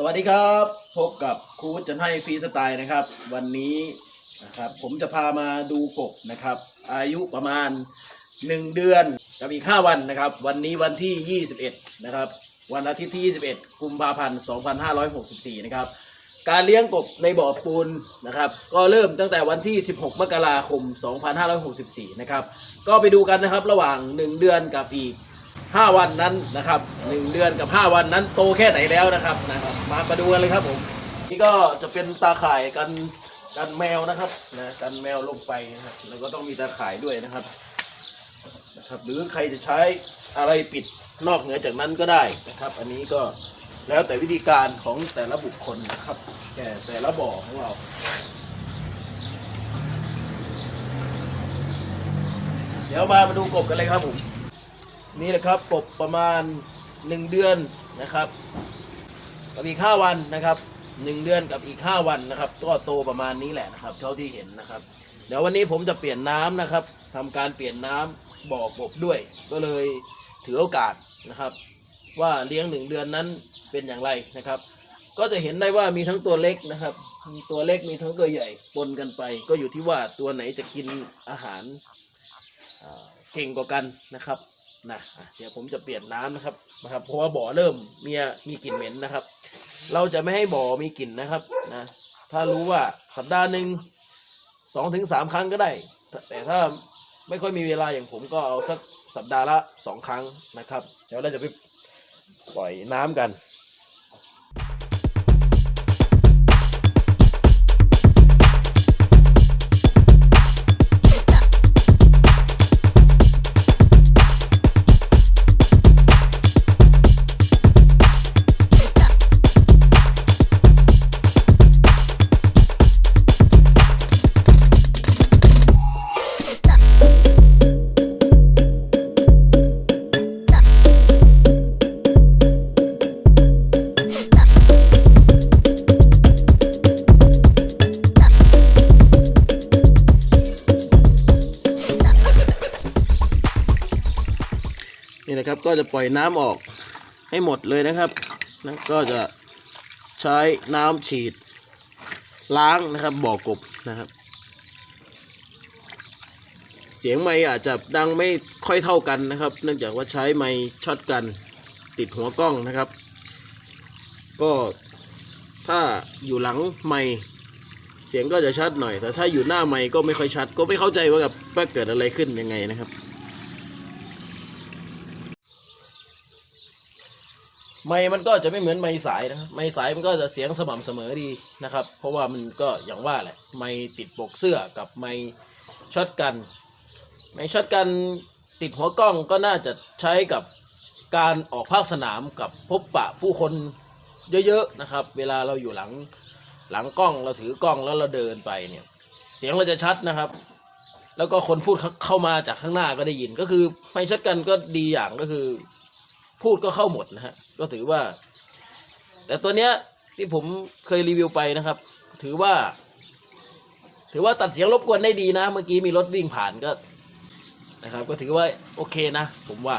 สวัสดีครับ พบกับครูจันให้ฟรีสไตล์นะครับ วันนี้นะครับผมจะพามาดูกบนะครับ อายุประมาณ 1 เดือนกับอีก 5 วันนะครับ วันนี้วันที่ 21 นะครับ วันอาทิตย์ที่ 21 กุมภาพันธ์ 2564 นะครับ การเลี้ยงกบในบ่อปูนนะครับ ก็เริ่มตั้งแต่วันที่ 16 มกราคม 2564 นะครับ ก็ไปดูกันนะครับระหว่าง 1 เดือนกับอีก 5 วันนั้นนะครับ1เดือนกับ 5 วันนั้นโตแค่ไหนแล้วนะครับนะครับ มามาดูกันเลยครับผมนี่ก็จะเป็นตาข่ายกันกันแมวนะครับนะกันแมวลงไปนะครับแล้วก็ต้องมีตาข่ายด้วยนะครับนะครับหรือใครจะใช้อะไรปิดนอกเหนือจากนั้นก็ได้นะครับ อันนี้ก็แล้วแต่วิธีการของแต่ละบุคคลนะครับแต่แต่ละบ่อของเราเดี๋ยวมามาดูกบกันเลยครับผม นี่แหละครับกบประมาณ 1 เดือนนะครับกับอีก5วันนะครับ 1 เดือนกับอีก 5 วันนะครับก็โตประมาณนี้แหละนะครับ เท่าที่เห็นนะครับ เดี๋ยววันนี้ผมจะเปลี่ยนน้ำนะครับทำการเปลี่ยนน้ำบ่อกบด้วย ก็เลยถือโอกาสนะครับ ว่าเลี้ยงหนึ่งเดือนนั้นเป็นอย่างไรนะครับ ก็จะเห็นได้ว่ามีทั้งตัวเล็กนะครับมีตัวเล็กมีทั้งตัวใหญ่ปนกันไป ก็อยู่ที่ว่าตัวไหนจะกินอาหารเก่งกว่ากันนะครับ นะเดี๋ยวผมจะเปลี่ยนน้ำนะครับนะครับ เพราะว่าบ่อเริ่มมีมีกลิ่นเหม็นนะครับ เราจะไม่ให้บ่อมีกลิ่นนะครับนะถ้ารู้ว่าสัปดาห์หนึ่งสองถึงสามครั้งก็ได้ แต่ถ้าไม่ค่อยมีเวลาอย่างผมก็เอาสักสัปดาห์ละสองครั้งนะครับ เดี๋ยวเราจะไปปล่อยน้ำกัน นี่นะครับ ก็จะปล่อยน้ำออกให้หมดเลยนะครับนะก็จะใช้น้ำฉีด ล้างนะครับบ่อกบนะครับ เสียงไม้อาจจะดังไม่ค่อยเท่ากันนะครับ เนื่องจากว่าใช้ไม้ช็อตกันติดหัวกล้องนะครับ ก็ถ้าอยู่หลังไม้เสียงก็จะชัดหน่อย แต่ถ้าอยู่หน้าไม้ก็ไม่ค่อยชัด ก็ไม่เข้าใจว่ากับว่าเกิดอะไรขึ้นยังไงนะครับ ไม้มันก็จะไม่เหมือนไม้สายนะไม้สายมันก็จะเสียงสม่ำเสมอดีนะครับ เพราะว่ามันก็อย่างว่าแหละไม้ติดปกเสื้อกับไม้ช็อตกันไม้ช็อตกันติดหัวกล้องก็น่าจะใช้กับการออกภาคสนามกับพบปะผู้คนเยอะๆนะครับ เวลาเราอยู่หลังหลังกล้องเราถือกล้องแล้วเราเดินไปเนี่ย เสียงเราจะชัดนะครับ แล้วก็คนพูดเข้าเข้ามาจากข้างหน้าก็ได้ยินก็คือไม้ช็อตกันก็ดีอย่างก็คือ พูดก็เข้าหมดนะฮะก็ถือว่า แต่ตัวเนี้ยที่ผมเคยรีวิวไปนะครับ ถือว่า ถือว่าตัดเสียงรบกวนได้ดีนะ เมื่อกี้มีรถวิ่งผ่านก็นะครับ ก็ถือว่าโอเคนะ ผมว่า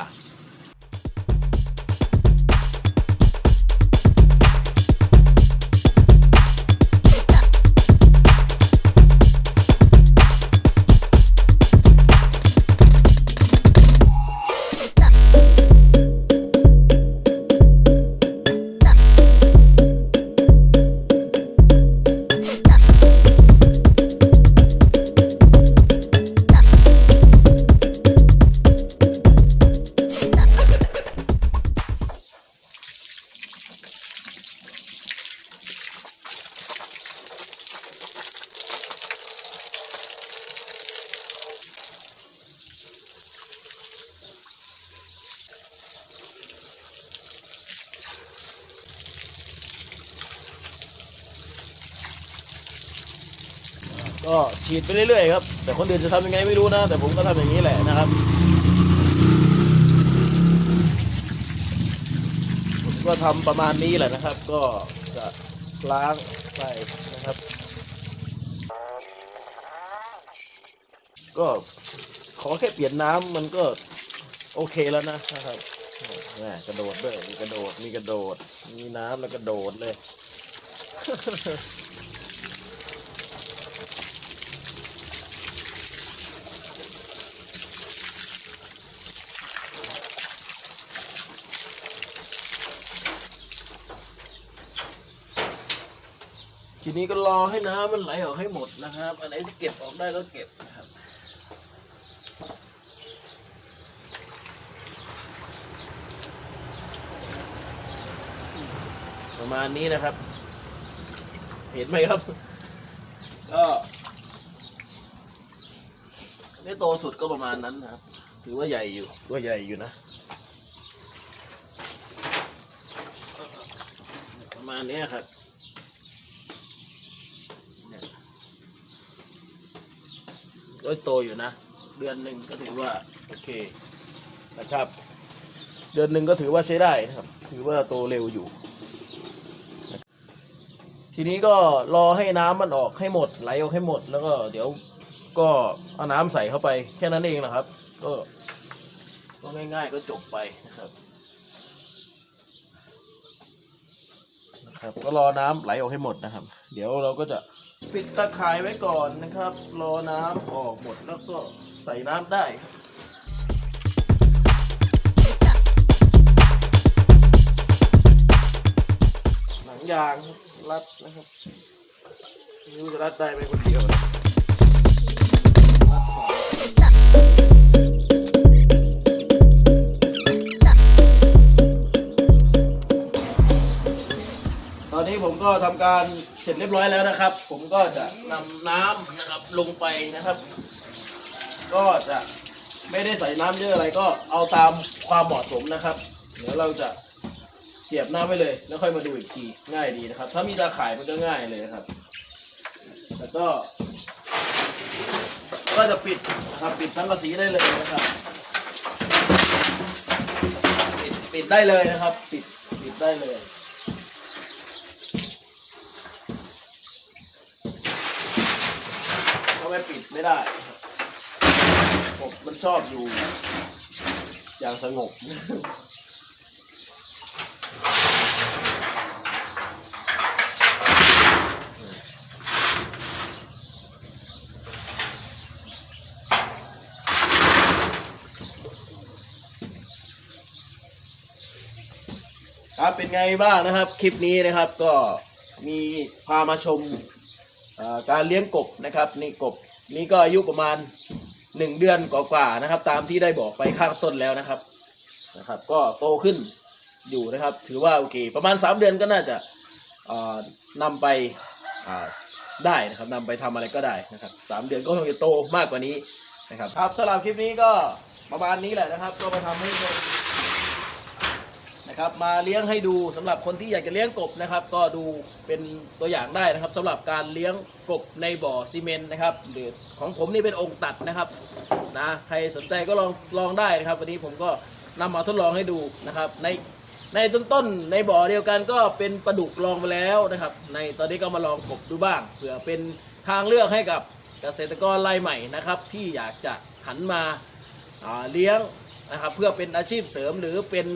ก็ฉีดไปเรื่อยๆครับ แต่คนอื่นจะทำยังไงไม่รู้นะ แต่ผมก็ทำอย่างนี้แหละนะครับผมก็ทำประมาณนี้แหละนะครับ ก็จะล้างไปนะครับ ก็ขอแค่เปลี่ยนน้ำมันก็โอเคแล้วนะนะครับแม่กระโดดด้วยมีกระโดด มีกระโดด มีน้ำแล้วกระโดดเลย ทีนี้ก็รอให้น้ำมันไหลออกให้หมดนะครับ อันไหนที่เก็บออกได้ก็เก็บนะครับประมาณนี้นะครับ เห็นไหมครับ ก็นี่โตสุดก็ประมาณนั้นนะครับ ถือว่าใหญ่อยู่ตัวใหญ่อยู่นะ ประมาณนี้ครับเนี่ย ก็โตอยู่นะ เดือนหนึ่งก็ถือว่าโอเคนะครับ เดือนหนึ่งก็ถือว่าใช้ได้นะครับ ถือว่าโตเร็วอยู่ ทีนี้ก็รอให้น้ำมันออกให้หมดไหลออกให้หมด แล้วก็เดี๋ยวก็เอาน้ำใส่เข้าไปแค่นั้นเองนะครับ ก็ก็ง่าย ๆ ก็จบไปนะครับนะครับก็รอน้ำไหลออกให้หมดนะครับ เดี๋ยวเราก็จะ ปิดตะข่ายไว้ก่อนนะครับ รอน้ำออกหมดแล้วก็ใส่น้ำได้หนังยางรัดนะครับไม่รู้จะรัดได้ไหมคนเดียวนะ อนนี้ผมก็ทำการเสร็จเรียบร้อยแล้วนะครับ ผมก็จะนำน้ำนะครับลงไปนะครับ ก็จะไม่ได้ใส่น้ำเยอะอะไรก็เอาตามความเหมาะสมนะครับ เดี๋ยวเราจะเสียบน้าไว้เลย แล้วค่อยมาดูอีกทีง่ายดีนะครับ ถ้ามีตาข่ายมันก็ง่ายเลยนะครับแล้วก็ ก็จะปิดนะครับปิดสังกะสีได้เลยนะครับปิดปิดได้เลยนะครับ ปิดปิดได้เลย ถ้า ไม่ได้นะครับผมมันชอบอยู่ อย่างสงบครับเป็นไงบ้างนะครับคลิปนี้นะครับก็มีพามาชมการเลี้ยงกบนะครับนี่กบ นี่ก็อายุประมาณหนึ่งเดือนกว่าๆนะครับ ตามที่ได้บอกไปข้างต้นแล้วนะครับนะครับ ก็โตขึ้นอยู่นะครับ ถือว่าโอเค ประมาณ 3 เดือนก็น่าจะเอ่อนำไปได้นะครับนำไปทำอะไรก็ได้นะครับสามเดือนก็คงจะโตมากกว่านี้นะครับครับสำหรับคลิปนี้ก็ประมาณนี้แหละนะครับ ก็มาทำให้ ครับมาเลี้ยงให้ดูสำหรับคนที่อยากจะเลี้ยงกบนะครับ ก็ดูเป็นตัวอย่างได้นะครับสำหรับการเลี้ยงกบในบ่อซีเมนต์นะครับหรือของผมนี่เป็นองค์ตัดนะครับนะใครสนใจก็ลองลองได้นะครับ วันนี้ผมก็นำมาทดลองให้ดูนะครับ ในในต้นต้นในบ่อเดียวกันก็เป็นปลาดุกลองไปแล้วนะครับ ในตอนนี้ก็มาลองกบดูบ้างเผื่อเป็นทางเลือกให้กับเกษตรกรรายใหม่นะครับ ที่อยากจะหันมาเลี้ยงนะครับ เพื่อเป็นอาชีพเสริมหรือเป็น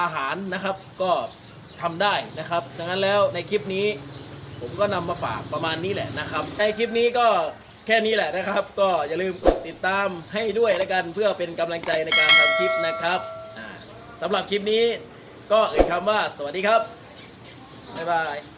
อาหารนะครับก็ทำได้นะครับดังนั้นแล้วในคลิปนี้ผมก็นำมาฝากประมาณนี้แหละนะครับ ในคลิปนี้ก็แค่นี้แหละนะครับ ก็อย่าลืมกดติดตามให้ด้วยแล้วกันเพื่อเป็นกำลังใจในการทำคลิปนะครับอ่าสำหรับคลิปนี้ก็เอ่ยคำว่าสวัสดีครับบ๊ายบาย